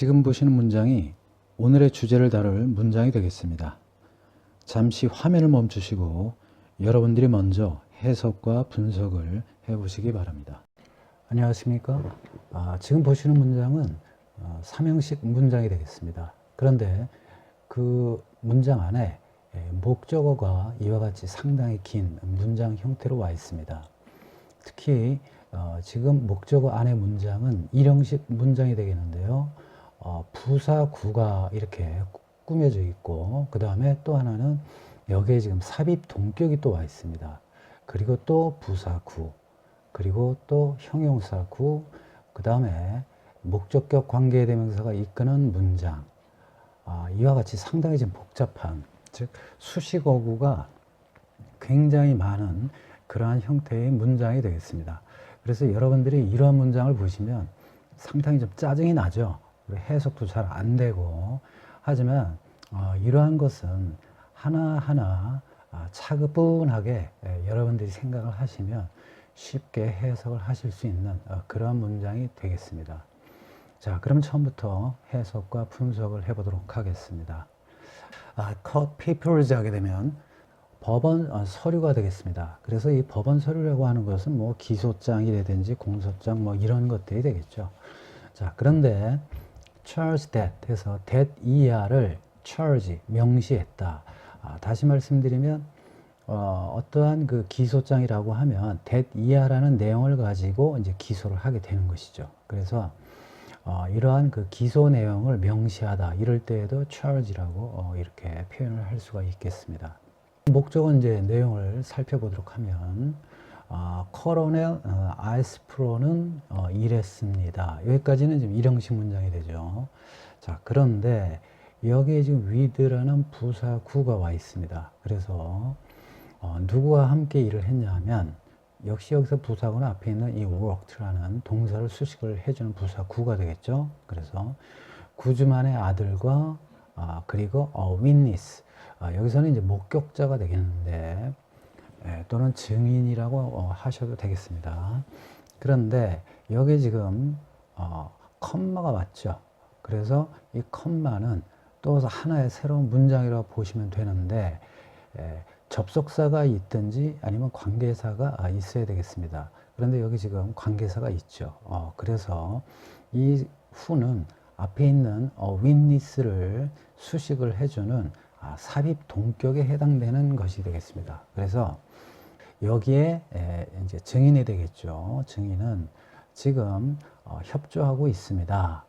지금 보시는 문장이 오늘의 주제를 다룰 문장이 되겠습니다. 잠시 화면을 멈추시고 여러분들이 먼저 해석과 분석을 해보시기 바랍니다. 안녕하십니까? 아, 지금 보시는 문장은 어, 삼형식 문장이 되겠습니다. 그런데 그 문장 안에 예, 목적어가 이와 같이 상당히 긴 문장 형태로 와 있습니다. 특히 어, 지금 목적어 안의 문장은 일형식 문장이 되겠는데요. 어, 부사구가 이렇게 꾸며져 있고 그 다음에 또 하나는 여기에 지금 삽입 동격이 또 와 있습니다. 그리고 또 부사구 그리고 또 형용사구 그 다음에 목적격 관계대명사가 이끄는 문장 아, 이와 같이 상당히 좀 복잡한 즉 수식어구가 굉장히 많은 그러한 형태의 문장이 되겠습니다. 그래서 여러분들이 이러한 문장을 보시면 상당히 좀 짜증이 나죠. 해석도 잘 안 되고 하지만 어, 이러한 것은 하나하나 아, 차분하게 예, 여러분들이 생각을 하시면 쉽게 해석을 하실 수 있는 어, 그러한 문장이 되겠습니다. 자, 그럼 처음부터 해석과 분석을 해보도록 하겠습니다. 아, cut papers 하게 되면 법원 어, 서류가 되겠습니다. 그래서 이 법원 서류라고 하는 것은 뭐 기소장이라든지 공소장 뭐 이런 것들이 되겠죠. 자, 그런데 charge that 해서 that 이하를 charge 명시했다. 아, 다시 말씀드리면 어, 어떠한 그 기소장이라고 하면 that 이하라는 내용을 가지고 이제 기소를 하게 되는 것이죠. 그래서 어, 이러한 그 기소 내용을 명시하다 이럴 때에도 charge라고 어, 이렇게 표현을 할 수가 있겠습니다. 목적은 이제 내용을 살펴보도록 하면 어, 코로넬 어, 아이스프로는 어, 이랬습니다. 여기까지는 지금 일형식 문장이 되죠. 자 그런데 여기에 지금 with라는 부사구가 와 있습니다. 그래서 어, 누구와 함께 일을 했냐 하면 역시 여기서 부사구는 앞에 있는 이 worked라는 동사를 수식을 해주는 부사구가 되겠죠. 그래서 구주만의 아들과 아, 그리고 a witness 아, 여기서는 이제 목격자가 되겠는데 예, 또는 증인이라고 어, 하셔도 되겠습니다. 그런데 여기 지금 어, 컴마가 왔죠. 그래서 이 컴마는 또 하나의 새로운 문장이라고 보시면 되는데 예, 접속사가 있든지 아니면 관계사가 아, 있어야 되겠습니다. 그런데 여기 지금 관계사가 있죠. 어, 그래서 이 후는 앞에 있는 어, witness를 수식을 해주는 아, 삽입 동격에 해당되는 것이 되겠습니다. 그래서 여기에 에, 이제 증인이 되겠죠. 증인은 지금 어, 협조하고 있습니다.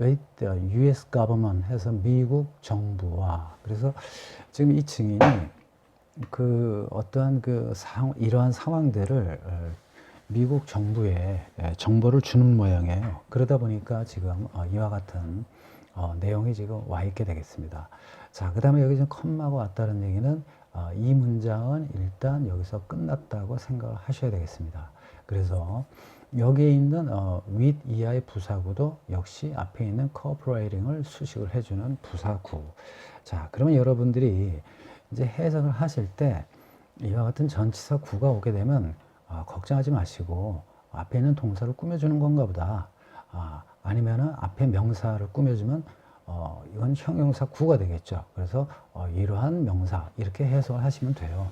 with U.S. government 해서 미국 정부와 그래서 지금 이 증인이 그 어떠한 그 상, 이러한 상황들을 어, 미국 정부에 예, 정보를 주는 모양이에요. 그러다 보니까 지금 어, 이와 같은 어, 내용이 지금 와 있게 되겠습니다. 자, 그 다음에 여기 지금 컴마가 왔다는 얘기는 어, 이 문장은 일단 여기서 끝났다고 생각을 하셔야 되겠습니다. 그래서 여기에 있는 어, with 이하의 부사구도 역시 앞에 있는 cooperating을 수식을 해주는 부사구. 자, 그러면 여러분들이 이제 해석을 하실 때 이와 같은 전치사 구가 오게 되면 아, 걱정하지 마시고 앞에 있는 동사를 꾸며주는 건가 보다. 아, 아니면은 앞에 명사를 꾸며주면 어, 이건 형용사 구가 되겠죠. 그래서 어, 이러한 명사 이렇게 해석을 하시면 돼요.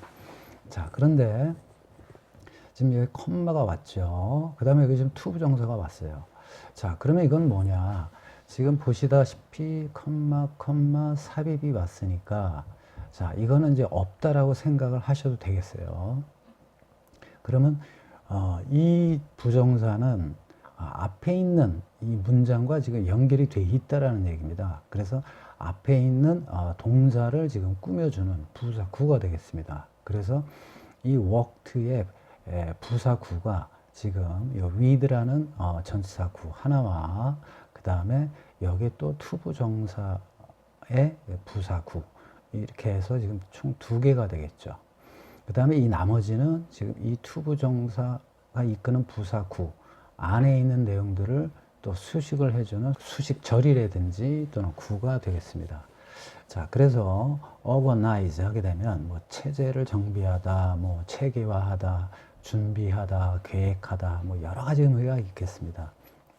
자, 그런데 지금 여기 컴마가 왔죠. 그 다음에 여기 지금 투부 정사가 왔어요. 자, 그러면 이건 뭐냐? 지금 보시다시피 컴마, 컴마, 삽입이 왔으니까 자, 이거는 이제 없다라고 생각을 하셔도 되겠어요. 그러면 어, 이 부정사는 아, 앞에 있는 이 문장과 지금 연결이 돼 있다라는 얘기입니다. 그래서 앞에 있는 어, 동사를 지금 꾸며주는 부사 구가 되겠습니다. 그래서 이 worked의 에, 부사 구가 지금 이 with라는 어, 전치사 구 하나와 그 다음에 여기 또 투부 정사의 부사 구 이렇게 해서 지금 총 두 개가 되겠죠. 그 다음에 이 나머지는 지금 이 투부 정사가 이끄는 부사구 안에 있는 내용들을 또 수식을 해주는 수식절이라든지 또는 구가 되겠습니다. 자, 그래서 organize 하게 되면 뭐 체제를 정비하다, 뭐 체계화하다, 준비하다, 계획하다, 뭐 여러 가지 의미가 있겠습니다.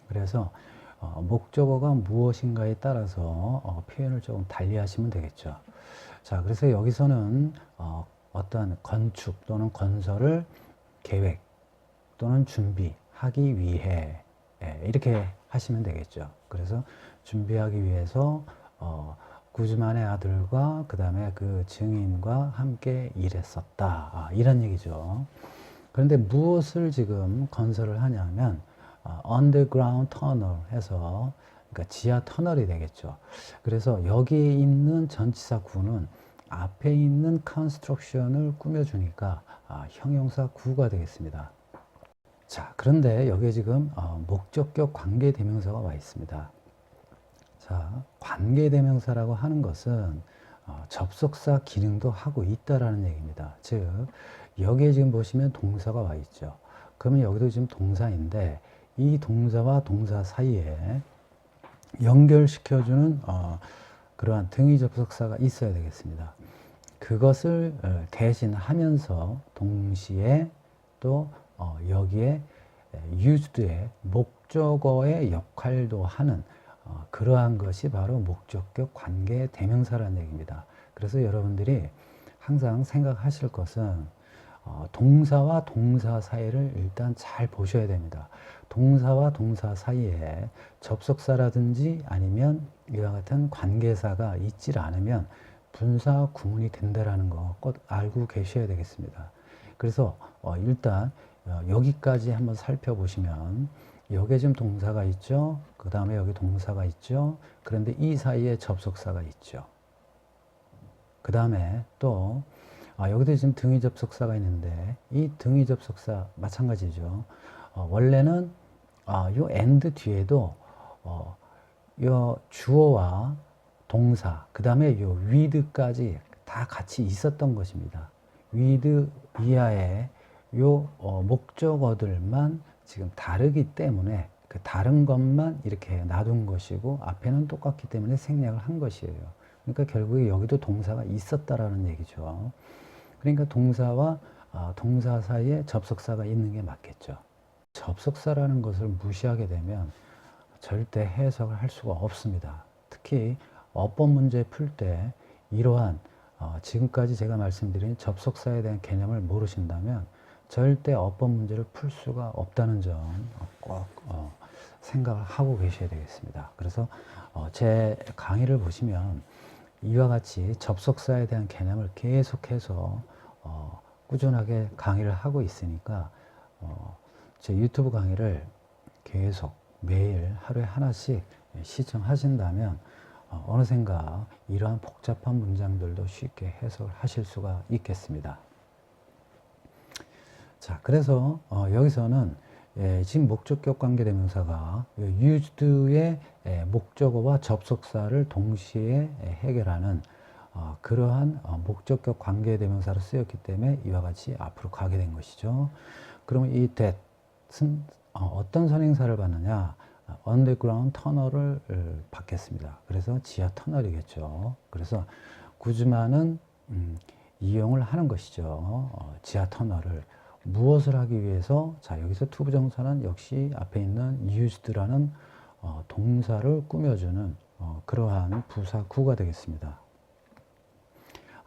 그래서 어, 목적어가 무엇인가에 따라서 어, 표현을 조금 달리 하시면 되겠죠. 자, 그래서 여기서는 어, 어떤 건축 또는 건설을 계획 또는 준비 하기 위해 예, 이렇게 하시면 되겠죠. 그래서 준비하기 위해서 어, 구즈만의 아들과 그 다음에 그 증인과 함께 일했었다. 아, 이런 얘기죠. 그런데 무엇을 지금 건설을 하냐면 어, underground tunnel 해서 그러니까 지하 터널이 되겠죠. 그래서 여기에 있는 전치사 구는 앞에 있는 construction을 꾸며주니까 아, 형용사 구가 되겠습니다. 자, 그런데 여기에 지금 어, 목적격 관계대명사가 와 있습니다. 자, 관계대명사라고 하는 것은 어, 접속사 기능도 하고 있다라는 얘기입니다. 즉, 여기에 지금 보시면 동사가 와 있죠. 그러면 여기도 지금 동사인데 이 동사와 동사 사이에 연결시켜주는 어, 그러한 등위 접속사가 있어야 되겠습니다. 그것을 어, 대신하면서 동시에 또 어, 여기에 used의 목적어의 역할도 하는 어, 그러한 것이 바로 목적격 관계 대명사라는 얘기입니다. 그래서 여러분들이 항상 생각하실 것은 어, 동사와 동사 사이를 일단 잘 보셔야 됩니다. 동사와 동사 사이에 접속사라든지 아니면 이와 같은 관계사가 있질 않으면 분사 구문이 된다라는 거 꼭 알고 계셔야 되겠습니다. 그래서 어, 일단 어, 여기까지 한번 살펴보시면 여기에 지금 동사가 있죠. 그 다음에 여기 동사가 있죠. 그런데 이 사이에 접속사가 있죠. 그 다음에 또 아, 여기도 지금 등위 접속사가 있는데 이 등위 접속사 마찬가지죠. 어, 원래는 아, 요 and 뒤에도 어, 요 주어와 동사 그 다음에 요 with까지 다 같이 있었던 것입니다. with 이하의 요 어, 목적어들만 지금 다르기 때문에 그 다른 것만 이렇게 놔둔 것이고 앞에는 똑같기 때문에 생략을 한 것이에요. 그러니까 결국에 여기도 동사가 있었다라는 얘기죠. 그러니까 동사와 아, 동사 사이에 접속사가 있는 게 맞겠죠. 접속사라는 것을 무시하게 되면 절대 해석을 할 수가 없습니다. 특히 어법 문제 풀 때 이러한 어, 지금까지 제가 말씀드린 접속사에 대한 개념을 모르신다면 절대 어법 문제를 풀 수가 없다는 점꼭 어, 생각을 하고 계셔야 되겠습니다. 그래서 어, 제 강의를 보시면 이와 같이 접속사에 대한 개념을 계속해서 어, 꾸준하게 강의를 하고 있으니까 어, 제 유튜브 강의를 계속 매일 하루에 하나씩 시청하신다면 어, 어느샌가 이러한 복잡한 문장들도 쉽게 해석을 하실 수가 있겠습니다. 자, 그래서 어, 여기서는 예, 지금 목적격 관계대명사가 used의 예, 목적어와 접속사를 동시에 예, 해결하는 어, 그러한 어, 목적격 관계대명사로 쓰였기 때문에 이와 같이 앞으로 가게 된 것이죠. 그러면 이 that은 어, 어떤 선행사를 받느냐? 언더그라운드 터널을 받겠습니다. 그래서 지하 터널이겠죠. 그래서 구즈마는 음, 이용을 하는 것이죠. 어, 지하 터널을 무엇을 하기 위해서 자 여기서 투부정사는 역시 앞에 있는 used라는 어, 동사를 꾸며주는 어, 그러한 부사구가 되겠습니다.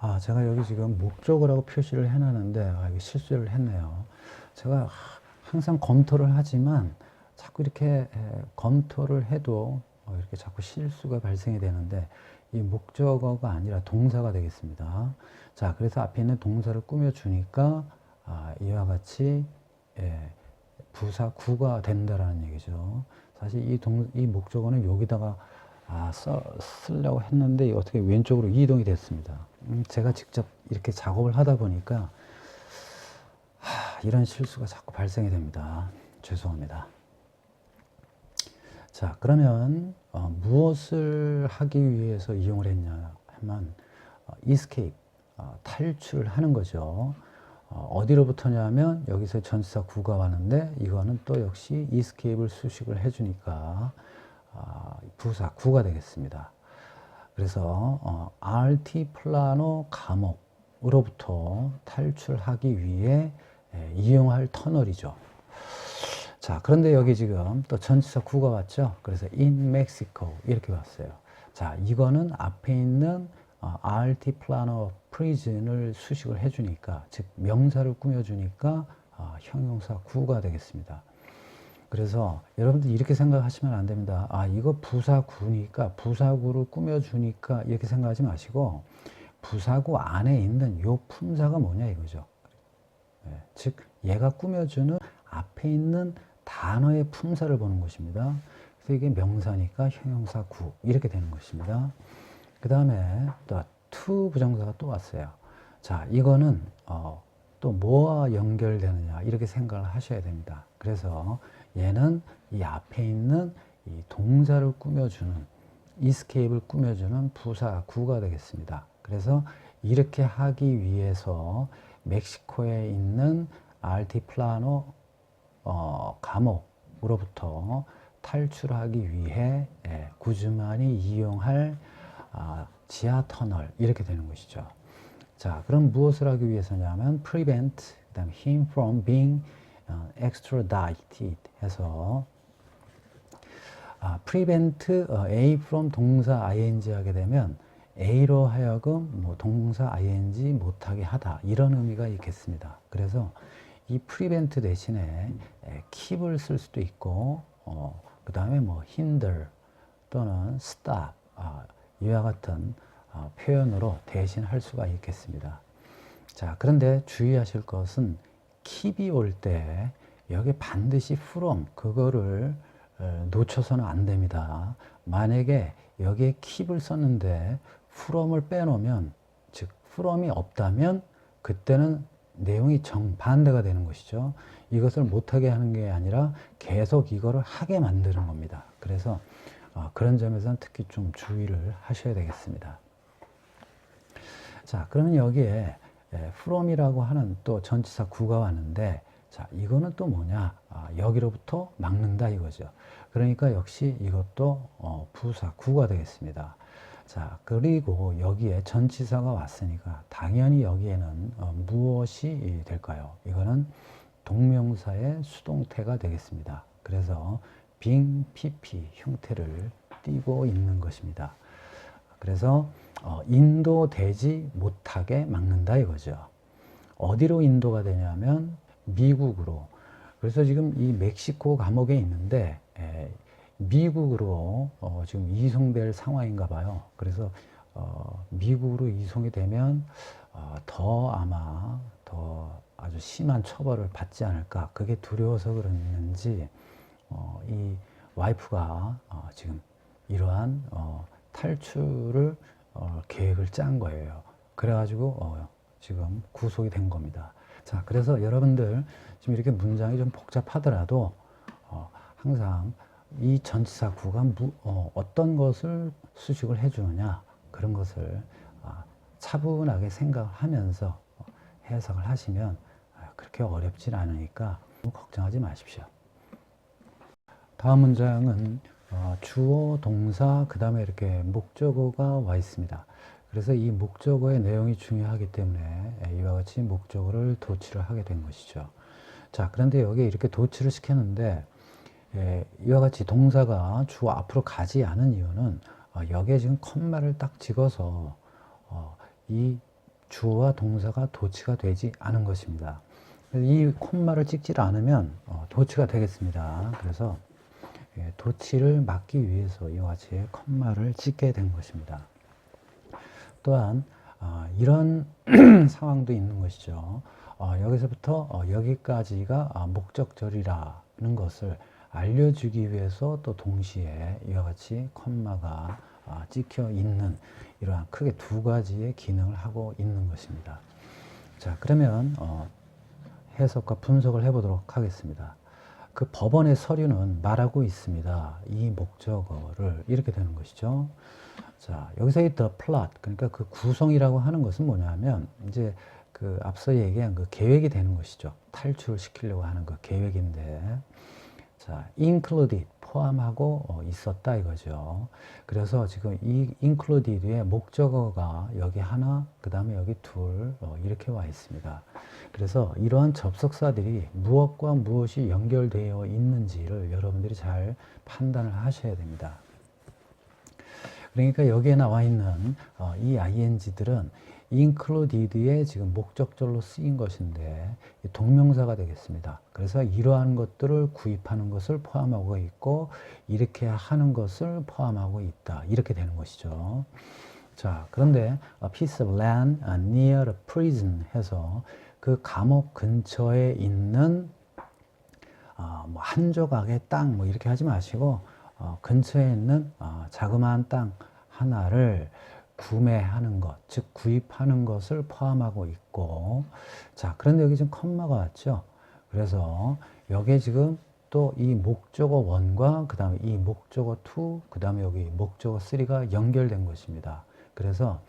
아 제가 여기 지금 목적어라고 표시를 해놨는데 아, 이게 실수를 했네요. 제가 항상 검토를 하지만 자꾸 이렇게 에, 검토를 해도 어, 이렇게 자꾸 실수가 발생이 되는데 이 목적어가 아니라 동사가 되겠습니다. 자 그래서 앞에 있는 동사를 꾸며주니까 아, 이와 같이 예, 부사 구가 된다라는 얘기죠. 사실 이, 동, 이 목적어는 여기다가 아, 써, 쓰려고 했는데 어떻게 왼쪽으로 이동이 됐습니다. 음, 제가 직접 이렇게 작업을 하다 보니까 하, 이런 실수가 자꾸 발생이 됩니다. 죄송합니다. 자, 그러면 어, 무엇을 하기 위해서 이용을 했냐 하면 어, escape, 어, 탈출을 하는 거죠. 어, 디로부터냐면 여기서 전치사 구가 왔는데 이거는 또 역시 escape을 수식을 해주니까 어, 부사 구가 되겠습니다. 그래서 어, RT 플라노 감옥으로부터 탈출하기 위해 에, 이용할 터널이죠. 자, 그런데 여기 지금 또 전치사 구가 왔죠? 그래서 in Mexico 이렇게 왔어요. 자, 이거는 앞에 있는 어, altiplano prison을 수식을 해주니까, 즉 명사를 꾸며주니까 어, 형용사 구가 되겠습니다. 그래서 여러분들 이렇게 생각하시면 안 됩니다. 아, 이거 부사구니까 부사구를 꾸며주니까 이렇게 생각하지 마시고 부사구 안에 있는 요 품사가 뭐냐 이거죠. 예, 즉 얘가 꾸며주는 앞에 있는 단어의 품사를 보는 것입니다. 그래서 이게 명사니까 형용사 구 이렇게 되는 것입니다. 그 다음에 또 to 부정사가 또 왔어요. 자, 이거는 어, 또 뭐와 연결되느냐 이렇게 생각을 하셔야 됩니다. 그래서 얘는 이 앞에 있는 이 동사를 꾸며주는 escape를 꾸며주는 부사 구가 되겠습니다. 그래서 이렇게 하기 위해서 멕시코에 있는 알티플라노 어, 감옥으로부터 탈출하기 위해 예, 구즈만이 이용할 아, 지하 터널 이렇게 되는 것이죠. 자, 그럼 무엇을 하기 위해서냐면 prevent 그다음 him from being 어, extradited 해서 아, prevent 어, A from 동사 ing 하게 되면 A로 하여금 뭐 동사 ing 못하게 하다 이런 의미가 있겠습니다. 그래서 이 prevent 대신에 에, keep을 쓸 수도 있고 어, 그 다음에 뭐 hinder 또는 stop 아, 이와 같은 어, 표현으로 대신할 수가 있겠습니다. 자, 그런데 주의하실 것은 keep이 올 때 여기 반드시 from 그거를 어, 놓쳐서는 안 됩니다. 만약에 여기에 keep을 썼는데 from을 빼놓으면 즉 from이 없다면 그때는 내용이 정반대가 되는 것이죠. 이것을 못하게 하는 게 아니라 계속 이거를 하게 만드는 겁니다. 그래서 어, 그런 점에서는 특히 좀 주의를 하셔야 되겠습니다. 자, 그러면 여기에 예, from이라고 하는 또 전치사 구가 왔는데 자, 이거는 또 뭐냐? 아, 여기로부터 막는다 이거죠. 그러니까 역시 이것도 어, 부사 구가 되겠습니다. 자, 그리고 여기에 전치사가 왔으니까 당연히 여기에는 어, 무엇이 될까요? 이거는 동명사의 수동태가 되겠습니다. 그래서 being pp 형태를 띠고 있는 것입니다. 그래서 어, 인도되지 못하게 막는다 이거죠. 어디로 인도가 되냐면 미국으로. 그래서 지금 이 멕시코 감옥에 있는데 에, 미국으로 어, 지금 이송될 상황인가 봐요. 그래서 어, 미국으로 이송이 되면 어, 더 아마 더 아주 심한 처벌을 받지 않을까. 그게 두려워서 그랬는지 어, 이 와이프가 어, 지금 이러한 어, 탈출을 어, 계획을 짠 거예요. 그래가지고 어, 지금 구속이 된 겁니다. 자, 그래서 여러분들 지금 이렇게 문장이 좀 복잡하더라도 어, 항상 이 전치사 구가 무, 어, 떤 것을 수식을 해주느냐 그런 것을 아, 차분하게 생각하면서 어, 해석을 하시면 아, 그렇게 어렵진 않으니까 걱정하지 마십시오. 다음 문장은 어, 주어, 동사, 그 다음에 이렇게 목적어가 와 있습니다. 그래서 이 목적어의 내용이 중요하기 때문에 예, 이와 같이 목적어를 도치를 하게 된 것이죠. 자, 그런데 여기 이렇게 도치를 시켰는데 예, 이와 같이 동사가 주 앞으로 가지 않은 이유는 어, 여기에 지금 컴마를 딱 찍어서 어, 이 주어와 동사가 도치가 되지 않은 것입니다. 이 콤마를 찍지 않으면 어, 도치가 되겠습니다. 그래서 예, 도치를 막기 위해서 이와 같이 컴마를 찍게 된 것입니다. 또한 어, 이런 상황도 있는 것이죠. 어, 여기서부터 어, 여기까지가 아, 목적절이라는 것을 알려주기 위해서 또 동시에 이와 같이 컴마가 아, 찍혀 있는 이러한 크게 두 가지의 기능을 하고 있는 것입니다. 자, 그러면 어, 해석과 분석을 해보도록 하겠습니다. 그 법원의 서류는 말하고 있습니다. 이 목적어를 이렇게 되는 것이죠. 자, 여기서 이 the plot, 그러니까 그 구성이라고 하는 것은 뭐냐면, 이제 그 앞서 얘기한 그 계획이 되는 것이죠. 탈출시키려고 하는 그 계획인데, 자, included, 포함하고 어, 있었다 이거죠. 그래서 지금 이 included의 목적어가 여기 하나, 그 다음에 여기 둘, 어, 이렇게 와 있습니다. 그래서 이러한 접속사들이 무엇과 무엇이 연결되어 있는지를 여러분들이 잘 판단을 하셔야 됩니다. 그러니까 여기에 나와 있는 어, 이 ing들은 included의 지금 목적절로 쓰인 것인데 이 동명사가 되겠습니다. 그래서 이러한 것들을 구입하는 것을 포함하고 있고 이렇게 하는 것을 포함하고 있다. 이렇게 되는 것이죠. 자, 그런데 a piece of land near a prison 해서 그 감옥 근처에 있는 어, 뭐한 조각의 땅 뭐 이렇게 하지 마시고 어, 근처에 있는 어, 자그마한 땅 하나를 구매하는 것, 즉 구입하는 것을 포함하고 있고 자 그런데 여기 지금 컴마가 왔죠. 그래서 여기에 지금 또 이 목적어 원과 그 다음에 이 목적어 투, 그 다음에 여기 목적어 쓰리가 연결된 것입니다. 그래서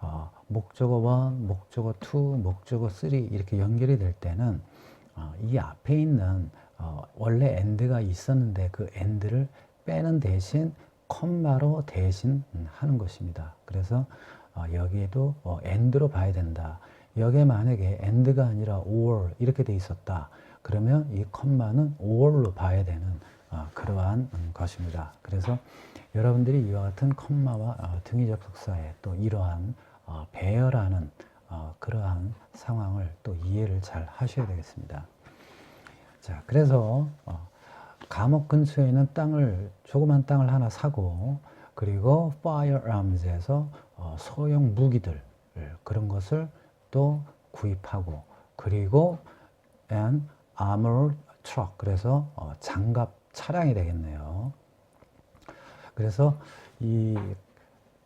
어, 목적어 원, 목적어 투, 목적어 쓰리 이렇게 연결이 될 때는 어, 이 앞에 있는 어, 원래 end가 있었는데 그 end를 빼는 대신 컴마로 대신 하는 것입니다. 그래서 어, 여기에도 어, end로 봐야 된다. 여기에 만약에 end가 아니라 or 이렇게 돼 있었다. 그러면 이 컴마는 or로 봐야 되는 어, 그러한 음, 것입니다. 그래서 여러분들이 이와 같은 컴마와 어, 등위 접속사에 또 이러한 어, 배열하는 어, 그러한 상황을 또 이해를 잘 하셔야 되겠습니다. 자, 그래서 어, 감옥 근처에 있는 땅을 조그만 땅을 하나 사고 그리고 firearms에서 어, 소형 무기들 그런 것을 또 구입하고 그리고 an armored truck 그래서 어, 장갑 차량이 되겠네요. 그래서 이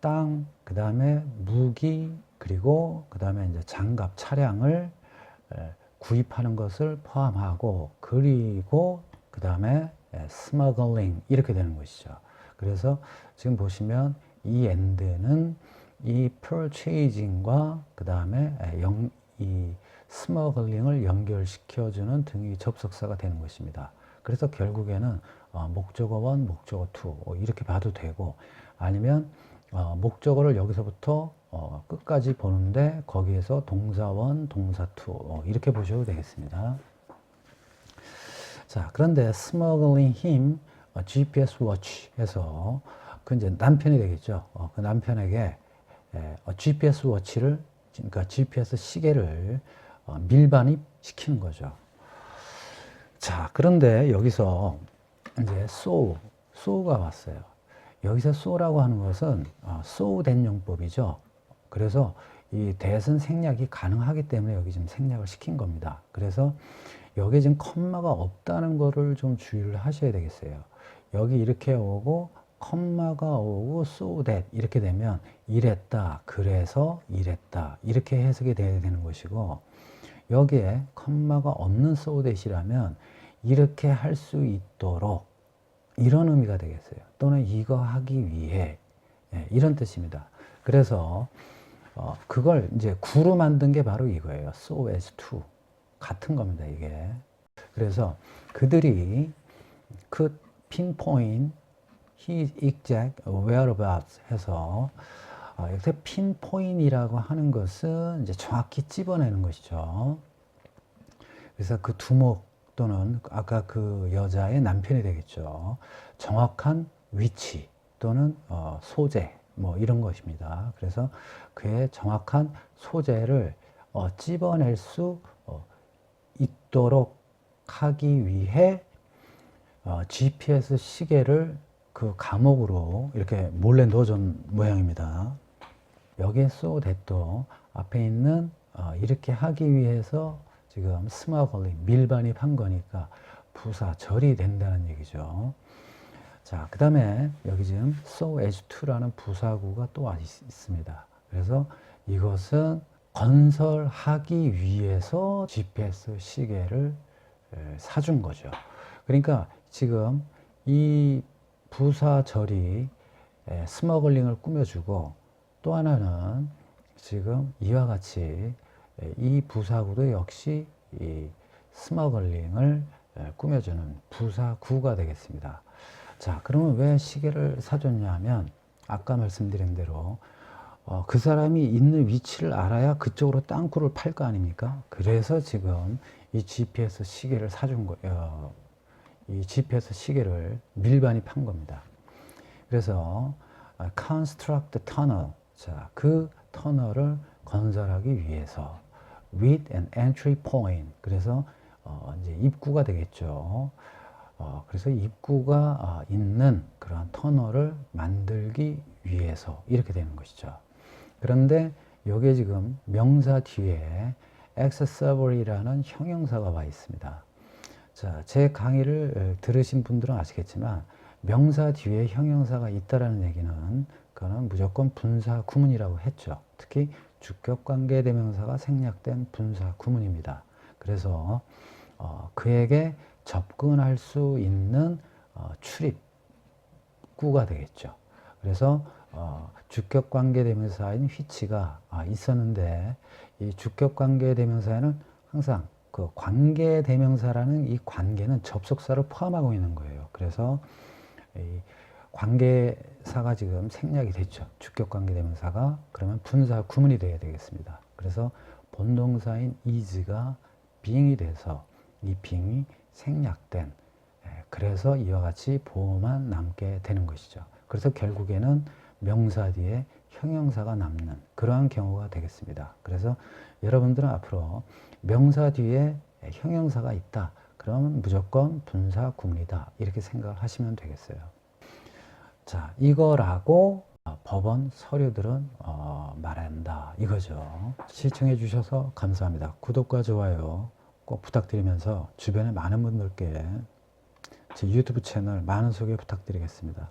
땅, 그 다음에 무기, 그리고 그 다음에 이제 장갑 차량을 에, 구입하는 것을 포함하고, 그리고 그 다음에 스머글링 이렇게 되는 것이죠. 그래서 지금 보시면 이 end는 이 purchasing과 그 다음에 이 스머글링을 연결시켜주는 등의 접속사가 되는 것입니다. 그래서 결국에는 어, 목적어 원, 목적어 투 어, 이렇게 봐도 되고 아니면 어, 목적어를 여기서부터 어, 끝까지 보는데 거기에서 동사 원, 동사 투 어, 이렇게 보셔도 되겠습니다. 자, 그런데 smuggling him 어, GPS watch 해서 그 이제 남편이 되겠죠. 어, 그 남편에게 에, 어, GPS 워치를 그러니까 GPS 시계를 어, 밀반입 시키는 거죠. 자, 그런데 여기서 이제 so, so가 왔어요. 여기서 so라고 하는 것은 어, so 된 용법이죠. 그래서 이 대선 생략이 가능하기 때문에 여기 지금 생략을 시킨 겁니다. 그래서 여기 지금 컴마가 없다는 거를 좀 주의를 하셔야 되겠어요. 여기 이렇게 오고 컴마가 오고 so that 이렇게 되면 이랬다, 그래서 이랬다 이렇게 해석이 돼야 되는 것이고 여기에 컴마가 없는 so that이라면 이렇게 할 수 있도록 이런 의미가 되겠어요. 또는 이거 하기 위해 예, 이런 뜻입니다. 그래서 어, 그걸 이제 구로 만든 게 바로 이거예요. so as to 같은 겁니다. 이게 그래서 그들이 그 pinpoint his exact whereabouts 해서 어, 여기서 pinpoint이라고 하는 것은 이제 정확히 찝어내는 것이죠. 그래서 그 두목 또는 아까 그 여자의 남편이 되겠죠. 정확한 위치 또는 어, 소재 뭐 이런 것입니다. 그래서 그의 정확한 소재를 어, 찝어낼 수 어, 있도록 하기 위해 어, GPS 시계를 그 감옥으로 이렇게 몰래 넣어준 모양입니다. 여기에 쏘det도 앞에 있는 어, 이렇게 하기 위해서 지금 스마걸링 밀반입한 거니까 부사 절이 된다는 얘기죠. 자, 그 다음에 여기 지금 so as to라는 부사구가 또 있습니다. 그래서 이것은 건설하기 위해서 GPS 시계를 사준 거죠. 그러니까 지금 이 부사절이 스머글링을 꾸며주고 또 하나는 지금 이와 같이 이 부사구도 역시 이 스머글링을 꾸며주는 부사구가 되겠습니다. 자, 그러면 왜 시계를 사줬냐 하면 아까 말씀드린 대로 어, 그 사람이 있는 위치를 알아야 그쪽으로 땅굴을 팔 거 아닙니까? 그래서 지금 이 GPS 시계를 사준 거예요. 이 GPS 시계를 밀반이 판 겁니다. 그래서 아, construct tunnel, 자, 그 터널을 건설하기 위해서 with an entry point, 그래서 어, 이제 입구가 되겠죠. 어, 그래서 입구가 아, 있는 그러한 터널을 만들기 위해서 이렇게 되는 것이죠. 그런데 여기에 지금 명사 뒤에 accessible이라는 형용사가 와 있습니다. 자, 제 강의를 에, 들으신 분들은 아시겠지만 명사 뒤에 형용사가 있다라는 얘기는 그거는 무조건 분사 구문이라고 했죠. 특히 주격 관계 대명사가 생략된 분사 구문입니다. 그래서 어, 그에게 접근할 수 있는 어, 출입구가 되겠죠. 그래서 어, 주격 관계 대명사인 which가 아, 있었는데 이 주격 관계 대명사에는 항상 그 관계 대명사라는 이 관계는 접속사를 포함하고 있는 거예요. 그래서 이 관계사가 지금 생략이 됐죠. 주격 관계 대명사가 그러면 분사 구문이 돼야 되겠습니다. 그래서 본동사인 is가 being이 돼서 이 being이 생략된 예, 그래서 이와 같이 보호만 남게 되는 것이죠. 그래서 결국에는 명사 뒤에 형용사가 남는 그러한 경우가 되겠습니다. 그래서 여러분들은 앞으로 명사 뒤에 형용사가 있다. 그러면 무조건 분사 구문이다. 이렇게 생각하시면 되겠어요. 자, 이거라고 어, 법원 서류들은 어, 말한다. 이거죠. 시청해 주셔서 감사합니다. 구독과 좋아요 꼭 부탁드리면서 주변에 많은 분들께 제 유튜브 채널 많은 소개 부탁드리겠습니다.